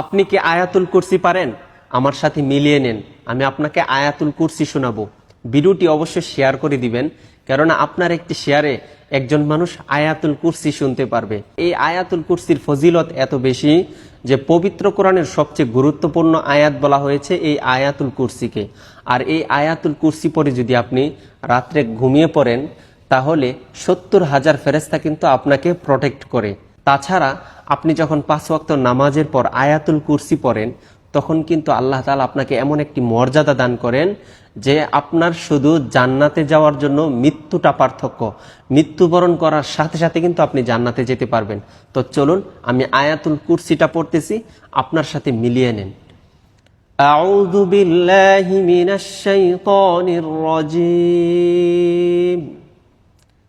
আপনি কি আয়াতুল কুরসি পারেন? আমার সাথে মিলিয়ে নেন। আমি আপনাকে আয়াতুল কুরসি শোনাবো। ভিডিওটি অবশ্যই শেয়ার করে দিবেন, কেননা আপনার একটি শেয়ারে একজন মানুষ আয়াতুল কুরসি শুনতে পারবে। এই আয়াতুল কুরসির ফজিলত এত বেশি যে পবিত্র কোরআনের সবচেয়ে গুরুত্বপূর্ণ আয়াত বলা হয়েছে এই আয়াতুল কুরসিকে। আর এই আয়াতুল কুরসি পরে যদি আপনি রাত্রে ঘুমিয়ে পড়েন, তাহলে সত্তর হাজার ফেরেস্তা কিন্তু আপনাকে প্রটেক্ট করে। তাছাড়া আপনি যখন পাঁচ ওয়াক্ত নামাজের পর আয়াতুল কুরসি পড়েন তখন কিন্তু আল্লাহ তালা আপনাকে এমন একটি মর্যাদা দান করেন যে আপনার শুধু জান্নাতে যাওয়ার জন্য মৃত্যুটা পার্থক্য মৃত্যুবরণ করার সাথে সাথে কিন্তু আপনি জান্নাতে যেতে পারবেন তো চলুন আমি আয়াতুল কুরসিটা পড়তেছি আপনার সাথে মিলিয়ে নেন أعوذ بالله من الشيطان الرجيم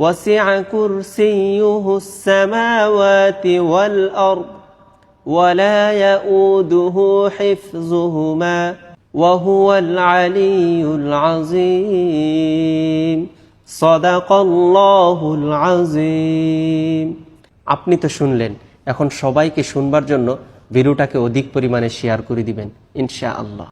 وسع كرسيه السماوات والأرض ولا يؤوده حفظهما وهو العلي العظيم صدق الله العظيم আপনি তো শুনলেন এখন সবাইকে শুনবার জন্য ভিডিওটাকে অধিক পরিমাণে শেয়ার করে দিবেন ইনশা আল্লাহ